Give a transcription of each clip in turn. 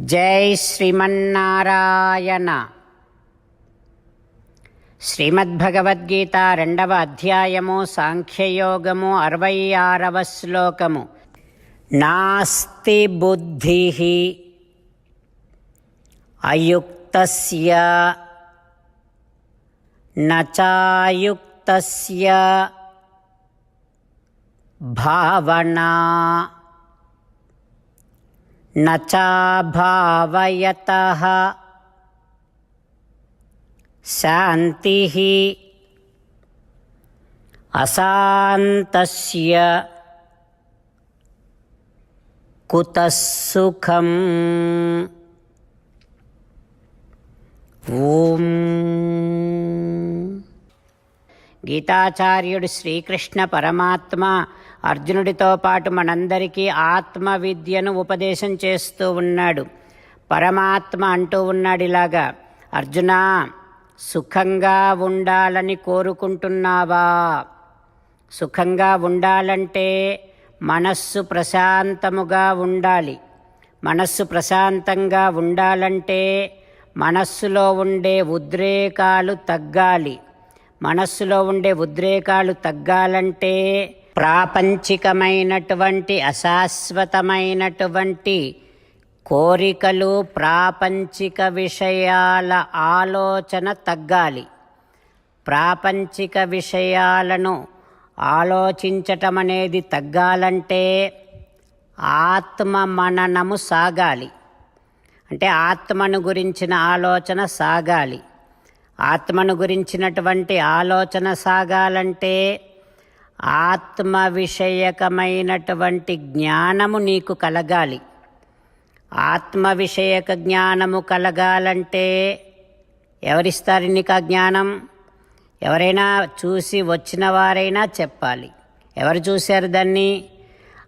జై శ్రీమన్నారాయణ. శ్రీమద్భగవద్గీత రెండవ అధ్యాయము సాంఖ్యయోగము అరవై ఆరవ శ్లోకము. నాస్తి బుద్ధి అయుక్త నచాయుక్త భావనా न चाभावयतः शान्तिः अशान्तस्य कुतः सुखम् ॐ గీతాచార్యుడు శ్రీకృష్ణ పరమాత్మ అర్జునుడితో పాటు మనందరికీ ఆత్మ విద్యను ఉపదేశం చేస్తూ ఉన్నాడు. పరమాత్మ అంటూ ఉన్నాడు ఇలాగా అర్జున సుఖంగా ఉండాలని కోరుకుంటున్నావా? సుఖంగా ఉండాలంటే మనస్సు ప్రశాంతముగా ఉండాలి. మనస్సు ప్రశాంతంగా ఉండాలంటే మనస్సులో ఉండే ఉద్రేకాలు తగ్గాలి. మనస్సులో ఉండే ఉద్రేకాలు తగ్గాలంటే ప్రాపంచికమైనటువంటి అశాశ్వతమైనటువంటి కోరికలు ప్రాపంచిక విషయాల ఆలోచన తగ్గాలి. ప్రాపంచిక విషయాలను ఆలోచించటం అనేది తగ్గాలంటే ఆత్మ మననము సాగాలి. అంటే ఆత్మను గురించిన ఆలోచన సాగాలి. ఆత్మను గురించినటువంటి ఆలోచన సాగాలంటే ఆత్మ విషయకమైనటువంటి జ్ఞానము నీకు కలగాలి. ఆత్మ విషయక జ్ఞానము కలగాలంటే ఎవరిస్తారు నీకు ఆ జ్ఞానం? ఎవరైనా చూసి వచ్చిన వారైనా చెప్పాలి. ఎవరు చూశారు దాన్ని?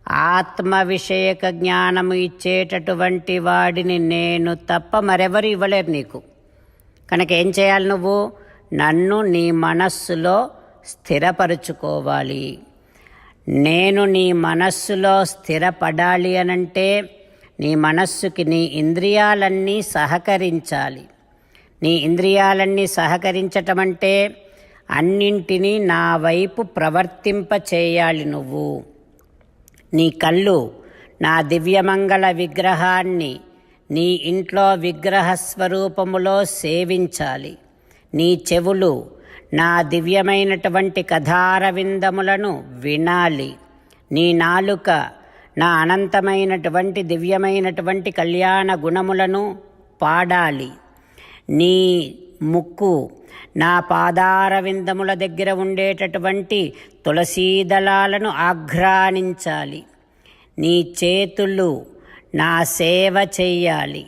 ఆత్మ విషయక జ్ఞానము ఇచ్చేటటువంటి వాడిని నేను తప్ప మరెవరు ఇవ్వలేరు నీకు. కనుక ఏం చేయాలి నువ్వు? నన్ను నీ మనస్సులో స్థిరపరుచుకోవాలి. నేను నీ మనస్సులో స్థిరపడాలి అనంటే నీ మనస్సుకి నీ ఇంద్రియాలన్నీ సహకరించాలి. నీ ఇంద్రియాలన్నీ సహకరించటం అంటే అన్నింటినీ నా వైపు ప్రవర్తింప చేయాలి నువ్వు. నీ కళ్ళు నా దివ్యమంగళ విగ్రహాన్ని నీ ఇంట్లో విగ్రహ స్వరూపములో సేవించాలి. నీ చెవులు నా దివ్యమైనటువంటి కథారవిందములను వినాలి. నీ నాలుక నా అనంతమైనటువంటి దివ్యమైనటువంటి కళ్యాణ గుణములను పాడాలి. నీ ముక్కు నా పాదారవిందముల దగ్గర ఉండేటటువంటి తులసీదళాలను ఆఘ్రానించాలి నీ చేతులు నా సేవ చెయ్యాలి.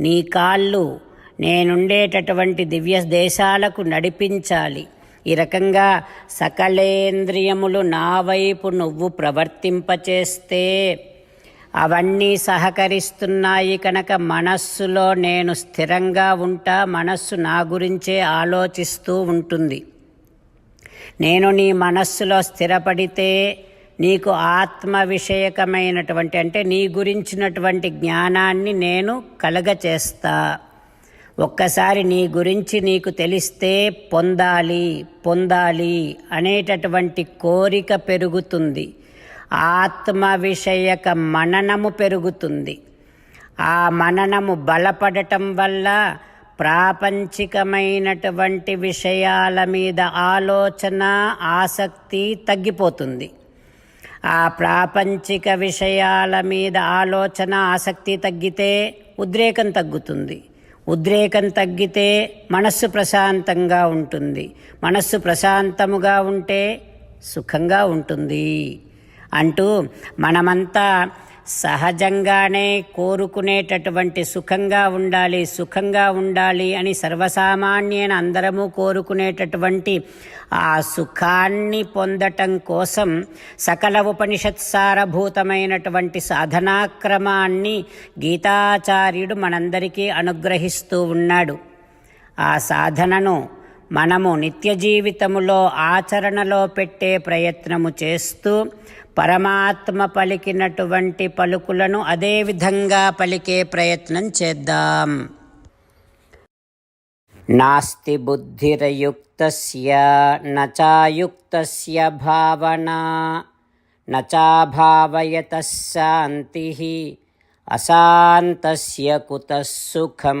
నీ కాళ్ళు నేనుండేటటువంటి దివ్య దేశాలకు నడిపించాలి. ఈ రకంగా సకలేంద్రియములు నా వైపు నువ్వు ప్రవర్తింపచేస్తే అవన్నీ సహకరిస్తున్నాయి కనుక మనస్సులో నేను స్థిరంగా ఉంటా మనస్సు నా గురించే ఆలోచిస్తూ ఉంటుంది. నేను నీ మనస్సులో స్థిరపడితే నీకు ఆత్మ విషయకమైనటువంటి అంటే నీ గురించినటువంటి జ్ఞానాన్ని నేను కలగచేస్తా. ఒక్కసారి నీ గురించి నీకు తెలిస్తే పొందాలి పొందాలి అనేటటువంటి కోరిక పెరుగుతుంది. ఆత్మ విషయక మననము పెరుగుతుంది. ఆ మననము బలపడటం వల్ల ప్రాపంచికమైనటువంటి విషయాల మీద ఆలోచన ఆసక్తి తగ్గిపోతుంది. ఆ ప్రాపంచిక విషయాల మీద ఆలోచన ఆసక్తి తగ్గితే ఉద్రేకం తగ్గుతుంది. ఉద్రేకం తగ్గితే మనస్సు ప్రశాంతంగా ఉంటుంది. మనస్సు ప్రశాంతముగా ఉంటే సుఖంగా ఉంటుంది. అంటూ మనమంతా సహజంగానే కోరుకునేటటువంటి సుఖంగా ఉండాలి సుఖంగా ఉండాలి అని సర్వసామాన్యైన అందరము కోరుకునేటటువంటి ఆ సుఖాన్ని పొందటం కోసం సకల ఉపనిషత్సారభూతమైనటువంటి సాధనాక్రమాన్ని గీతాచార్యుడు మనందరికీ అనుగ్రహిస్తూ ఉన్నాడు. ఆ సాధనను మనము నిత్య జీవితములో ఆచరణలో పెట్టే ప్రయత్నము చేస్తూ పరమాత్మ పలికినటువంటి పలుకులను అదేవిధంగా పలికే ప్రయత్నం చేద్దాం. నాస్తి బుద్ధిరయుక్తస్య నచాయుక్తస్య భావనా నచాభావయత శాంతి అశాంతస్య కుత సుఖం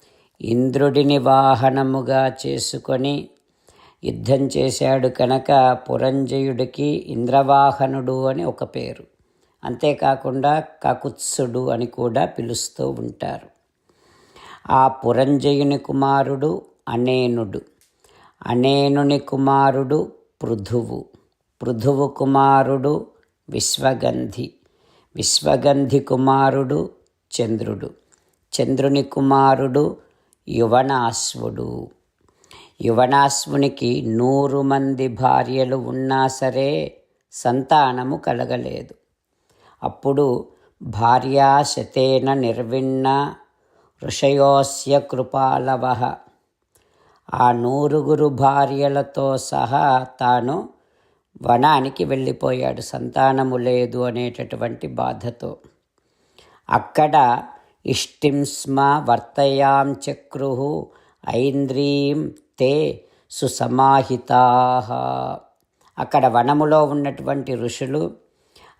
ఇంద్రుడిని వాహనముగా చేసుకొని యుద్ధం చేశాడు కనుక పురంజయుడికి ఇంద్రవాహనుడు అని ఒక పేరు. అంతేకాకుండా కకుత్సుడు అని కూడా పిలుస్తూ ఉంటారు. ఆ పురంజయుని కుమారుడు అనేనుడు. అనేనుని కుమారుడు పృథువు. పృథువు కుమారుడు విశ్వగంధి. విశ్వగంధి కుమారుడు చంద్రుడు. చంద్రుని కుమారుడు యువనాశ్వుడు. యువనాశ్వునికి నూరు మంది భార్యలు ఉన్నా సరే సంతానము కలగలేదు. అప్పుడు భార్యా శతేన నిర్విన్న ఋషయోస్య కృపాలవ. ఆ నూరుగురు భార్యలతో సహా తాను వనానికి వెళ్ళిపోయాడు. సంతానము లేదు అనేటటువంటి బాధతో. అక్కడ ఇష్టింస్మ వర్తయాం చక్రు ఐంద్రీం తే సుసమాహితా. అక్కడ వనములో ఉన్నటువంటి ఋషులు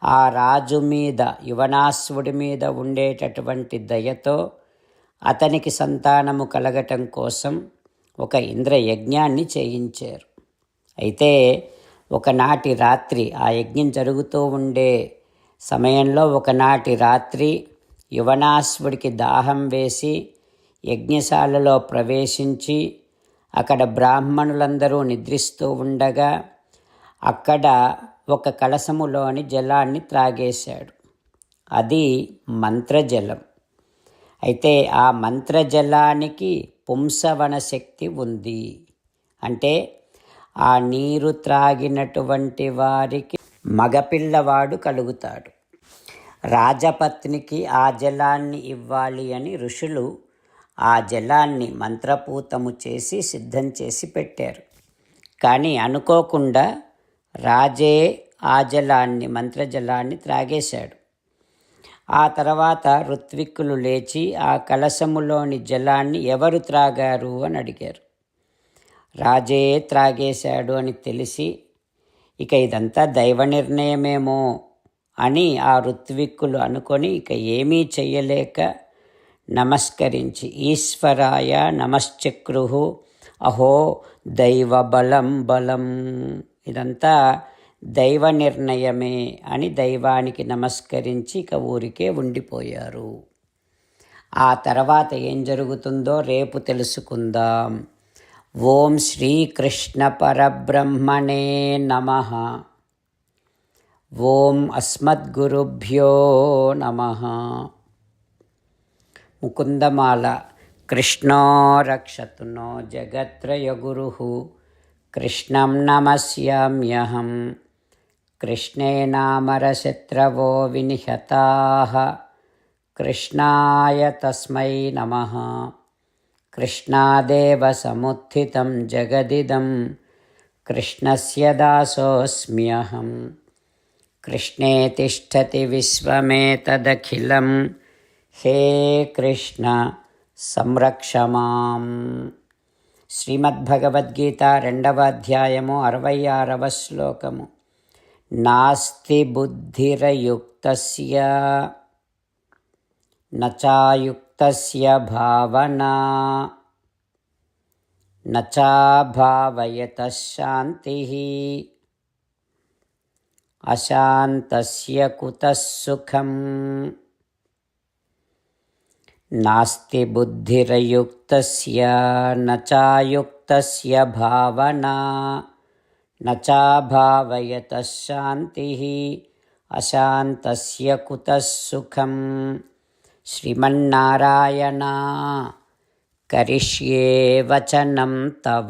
ఆ రాజు మీద యువనాశ్వుడి మీద ఉండేటటువంటి దయతో అతనికి సంతానము కలగటం కోసం ఒక ఇంద్రయజ్ఞాన్ని చేయించారు. అయితే ఒకనాటి రాత్రి ఆ యజ్ఞం జరుగుతూ ఉండే సమయంలో ఒకనాటి రాత్రి యువనాశ్వుడికి దాహం వేసి యజ్ఞశాలలో ప్రవేశించి అక్కడ బ్రాహ్మణులందరూ నిద్రిస్తూ ఉండగా అక్కడ ఒక కలసములోని జలాన్ని త్రాగేశాడు. అది మంత్రజలం. అయితే ఆ మంత్రజలానికి పుంసవన శక్తి ఉంది. అంటే ఆ నీరు త్రాగినటువంటి వారికి మగపిల్లవాడు కలుగుతాడు. రాజపత్నికి ఆ జలాన్ని ఇవ్వాలి అని ఋషులు ఆ జలాన్ని మంత్రపూతము చేసి సిద్ధం చేసి పెట్టారు. కానీ అనుకోకుండా రాజే ఆ జలాన్ని మంత్రజలాన్ని త్రాగేశాడు. ఆ తర్వాత ఋత్విక్కులు లేచి ఆ కలశములోని జలాన్ని ఎవరు త్రాగారు అని అడిగారు. రాజే త్రాగేశాడు అని తెలిసి ఇక ఇదంతా దైవ నిర్ణయమేమో అని ఆ ఋత్విక్కులు అనుకొని ఇక ఏమీ చెయ్యలేక నమస్కరించి ఈశ్వరాయ నమశ్చక్రు అహో దైవ బలం బలం. ఇదంతా దైవ నిర్ణయమే అని దైవానికి నమస్కరించి ఇక ఊరికే ఉండిపోయారు. ఆ తర్వాత ఏం జరుగుతుందో రేపు తెలుసుకుందాం. ఓం శ్రీకృష్ణ పరబ్రహ్మణే నమ. ॐ अस्मद्गुरुभ्यो नमः। मुकुन्दमाला, कृष्णो रक्षतु नो जगत्रयगुरुः कृष्ण नमस्याम्यहम कृष्णे नामरशत्रवो विनिहताः। कृष्णाय तस्म नम। कृष्णादेव समुत्थितं जगदिदं। कृष्णस्य दासोऽस्म्यहम्। కృష్ణస్య దాసోऽస్మ్యహం కృష్ణే తిష్టతి విశ్వమేతదఖిలం. హే కృష్ణ సంరక్షమాం శ్రీమద్భగవద్గీత రెండవ అధ్యాయము అరవై ఆరవ శ్లోకము. నాస్తి బుద్ధిరయుక్తస్య నచాయుక్తస్య భావనా. నచాభావయత శాంతి. अशान्तस्य कुतः सुखम्? नास्ति बुद्धिरयुक्तस्य, न चायुक्तस्य भावना, न चाभावयतः शान्तिः। अशान्तस्य कुतः सुखं श्रीमन्नारायणा, करिष्ये वचनं तव।